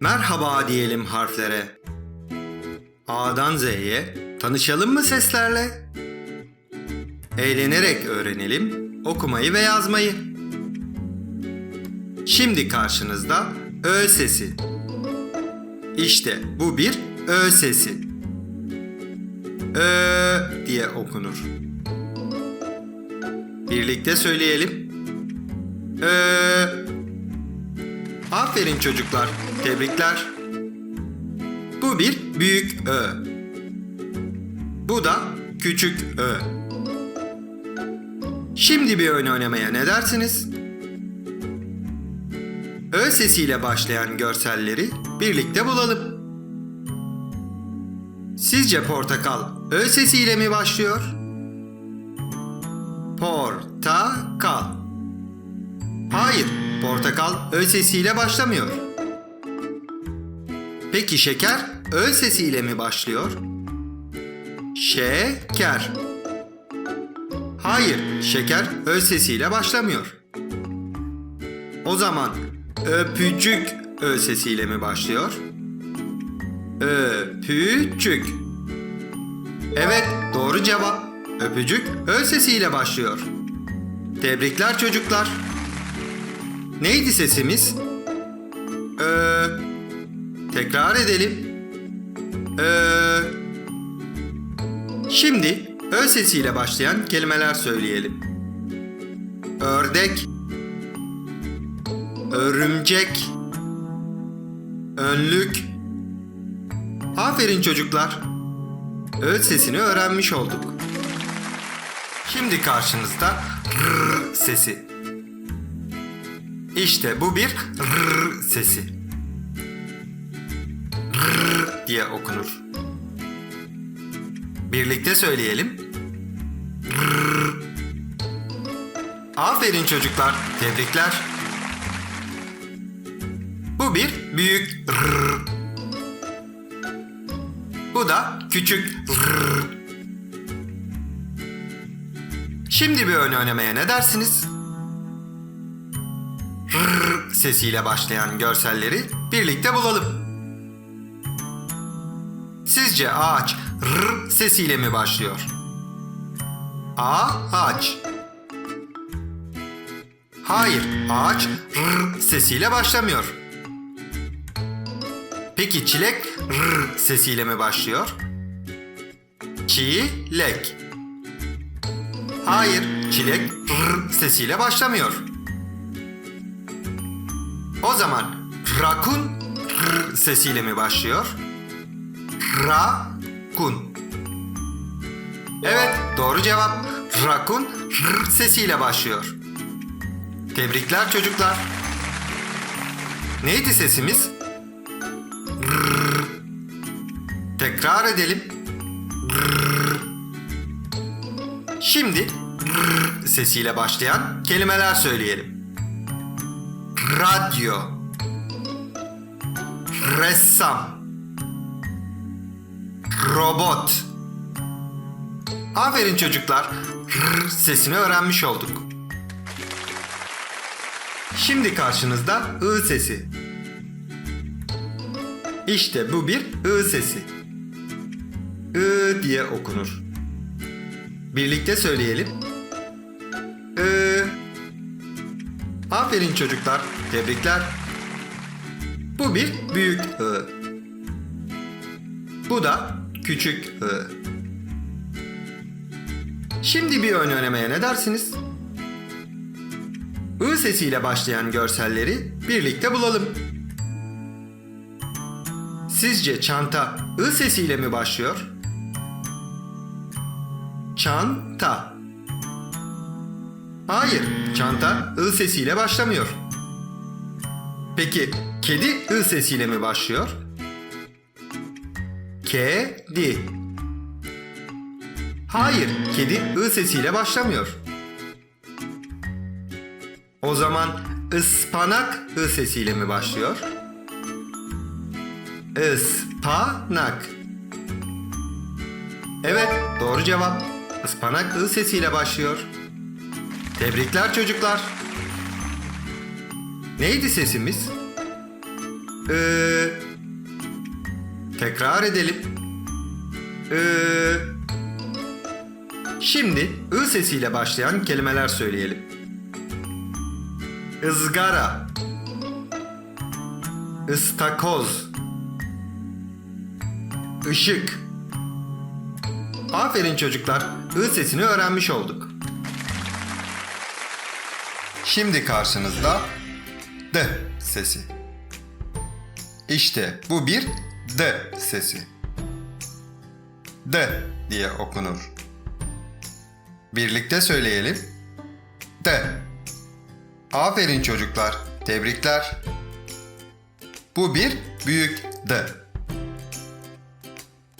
Merhaba diyelim harflere. A'dan Z'ye tanışalım mı seslerle? Eğlenerek öğrenelim okumayı ve yazmayı. Şimdi karşınızda Ö sesi. İşte bu bir Ö sesi. Ö diye okunur. Birlikte söyleyelim. Ö. Aferin çocuklar. Tebrikler. Bu bir büyük Ö. Bu da küçük Ö. Şimdi bir oyun oynamaya ne dersiniz? Ö sesiyle başlayan görselleri birlikte bulalım. Sizce portakal Ö sesiyle mi başlıyor? Portakal. Hayır, portakal Ö sesiyle başlamıyor. Peki şeker Ö sesiyle mi başlıyor? Şeker. Hayır, şeker Ö sesiyle başlamıyor. O zaman öpücük Ö sesiyle mi başlıyor? Öpücük. Evet, doğru cevap. Öpücük Ö sesiyle başlıyor. Tebrikler çocuklar. Neydi sesimiz? Ö. Tekrar edelim. Ö. Şimdi Ö sesiyle başlayan kelimeler söyleyelim. Ördek, örümcek, önlük. Aferin çocuklar. Ö sesini öğrenmiş olduk. Şimdi karşınızda r sesi. İşte bu bir r sesi. R diye okunur. Birlikte söyleyelim. R. Aferin çocuklar. Tebrikler. Bu bir büyük R. Bu da küçük R. Şimdi bir oyun oynamaya ne dersiniz? Sesiyle başlayan görselleri birlikte bulalım. Sizce ağaç R sesiyle mi başlıyor? Ağaç. Hayır, ağaç R sesiyle başlamıyor. Peki çilek R sesiyle mi başlıyor? Çilek. Hayır, çilek R sesiyle başlamıyor. O zaman rakun R sesiyle mi başlıyor? Rakun. Evet, doğru cevap. Rakun R sesiyle başlıyor. Tebrikler çocuklar. Neydi sesimiz? R. Tekrar edelim. R. Şimdi R sesiyle başlayan kelimeler söyleyelim. Radyo. Ressam. Robot. Aferin çocuklar. R sesini öğrenmiş olduk. Şimdi karşınızda I sesi. İşte bu bir I sesi. I diye okunur. Birlikte söyleyelim. Aferin çocuklar. Tebrikler. Bu bir büyük I. Bu da küçük I. Şimdi bir oyun oynamaya ne dersiniz? I sesiyle başlayan görselleri birlikte bulalım. Sizce çanta I sesiyle mi başlıyor? Çanta. Hayır, çanta I sesiyle başlamıyor. Peki kedi I sesiyle mi başlıyor? Kedi. Hayır, kedi I sesiyle başlamıyor. O zaman ıspanak I sesiyle mi başlıyor? Ispanak. Evet, doğru cevap. Ispanak I sesiyle başlıyor. Tebrikler çocuklar. Neydi sesimiz? Ee, tekrar edelim. Ee, şimdi ı sesiyle başlayan kelimeler söyleyelim. ızgara, ıstakoz, ışık. Aferin çocuklar, ı sesini öğrenmiş olduk. Şimdi karşınızda D sesi. İşte bu bir D sesi. D diye okunur. Birlikte söyleyelim. D. Aferin çocuklar. Tebrikler. Bu bir büyük D.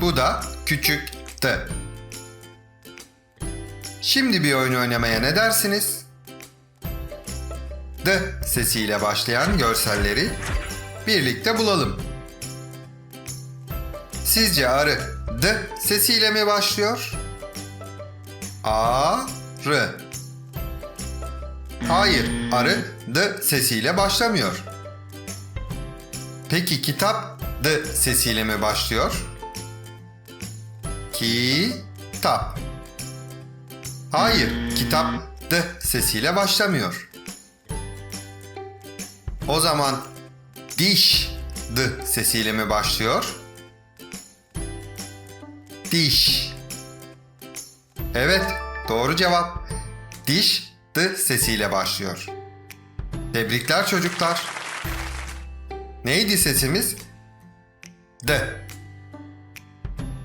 Bu da küçük D. Şimdi bir oyun oynamaya ne dersiniz? D sesiyle başlayan görselleri birlikte bulalım. Sizce arı D sesiyle mi başlıyor? A, R. Hayır, arı D sesiyle başlamıyor. Peki kitap D sesiyle mi başlıyor? Kitap. Hayır, kitap D sesiyle başlamıyor. O zaman diş D sesiyle mi başlıyor? Diş. Evet, doğru cevap. Diş D sesiyle başlıyor. Tebrikler çocuklar. Neydi sesimiz? D.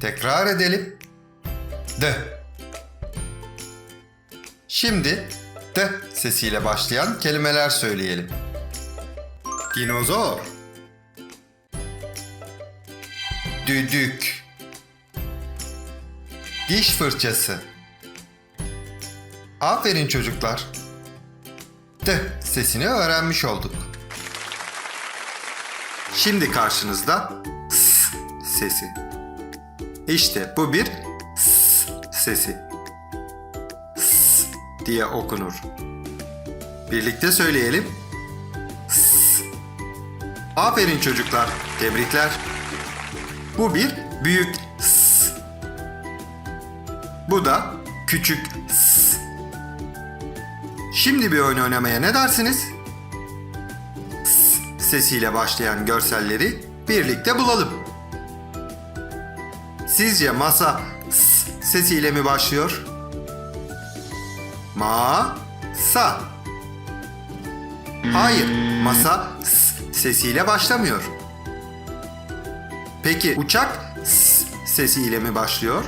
Tekrar edelim. D. Şimdi D sesiyle başlayan kelimeler söyleyelim. Dinozor. Düdük. Diş fırçası. Aferin çocuklar. D sesini öğrenmiş olduk. Şimdi karşınızda S sesi. İşte bu bir S sesi. S diye okunur. Birlikte söyleyelim. Aferin çocuklar. Tebrikler. Bu bir büyük S. Bu da küçük S. Şimdi bir oyun oynamaya ne dersiniz? S sesiyle başlayan görselleri birlikte bulalım. Sizce masa S sesiyle mi başlıyor? Ma sa. Hayır, masa S sesiyle başlamıyor. Peki uçak S sesiyle mi başlıyor?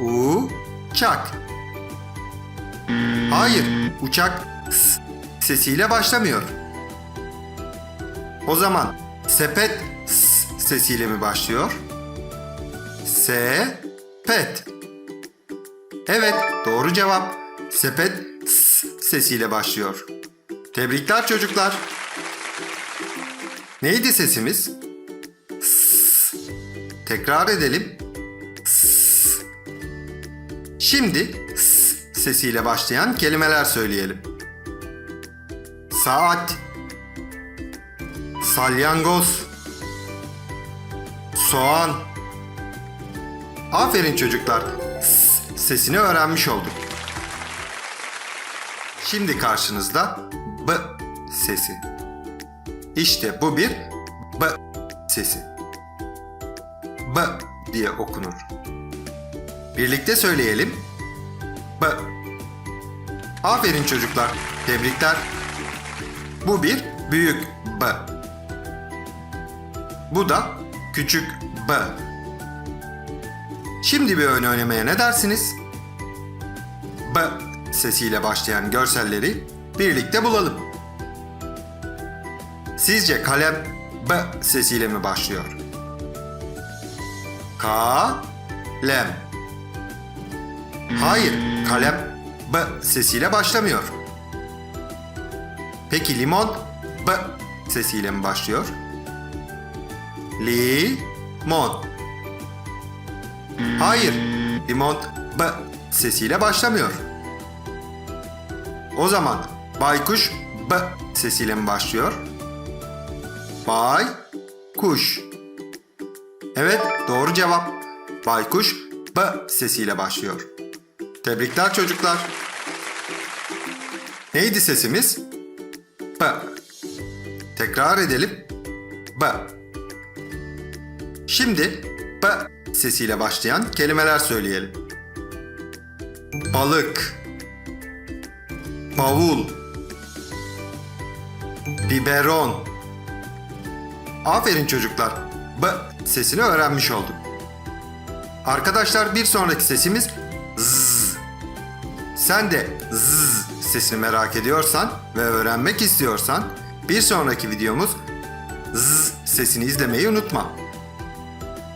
U çak. Hayır, uçak S sesiyle başlamıyor. O zaman sepet S sesiyle mi başlıyor? Se pet. Evet, doğru cevap. Sepet S sesiyle başlıyor. Tebrikler çocuklar. Neydi sesimiz? S. Tekrar edelim. S. Şimdi S sesiyle başlayan kelimeler söyleyelim. Saat Salyangoz Soğan Aferin çocuklar. S sesini öğrenmiş olduk. Şimdi karşınızda B sesi. İşte bu bir B sesi. B diye okunur. Birlikte söyleyelim. B. Aferin çocuklar. Tebrikler. Bu bir büyük B. Bu da küçük B. Şimdi bir oyun oynamaya ne dersiniz? B sesiyle başlayan görselleri birlikte bulalım. Sizce kalem B sesiyle mi başlıyor? Ka lem. Hayır, kalem B sesiyle başlamıyor. Peki limon B sesiyle mi başlıyor? Limon. Hayır, limon B sesiyle başlamıyor. O zaman baykuş B sesiyle mi başlıyor? Bay kuş. Evet, doğru cevap. Baykuş B sesiyle başlıyor. Tebrikler çocuklar. Neydi sesimiz? B. Tekrar edelim. B. Şimdi B sesiyle başlayan kelimeler söyleyelim. Balık. Bavul. Biberon. Aferin çocuklar. B sesini öğrenmiş olduk. Arkadaşlar bir sonraki sesimiz z. Sen de z sesini merak ediyorsan ve öğrenmek istiyorsan bir sonraki videomuz z sesini izlemeyi unutma.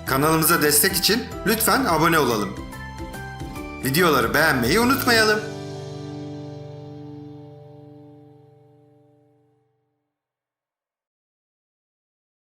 Kanalımıza destek için lütfen abone olalım. Videoları beğenmeyi unutmayalım.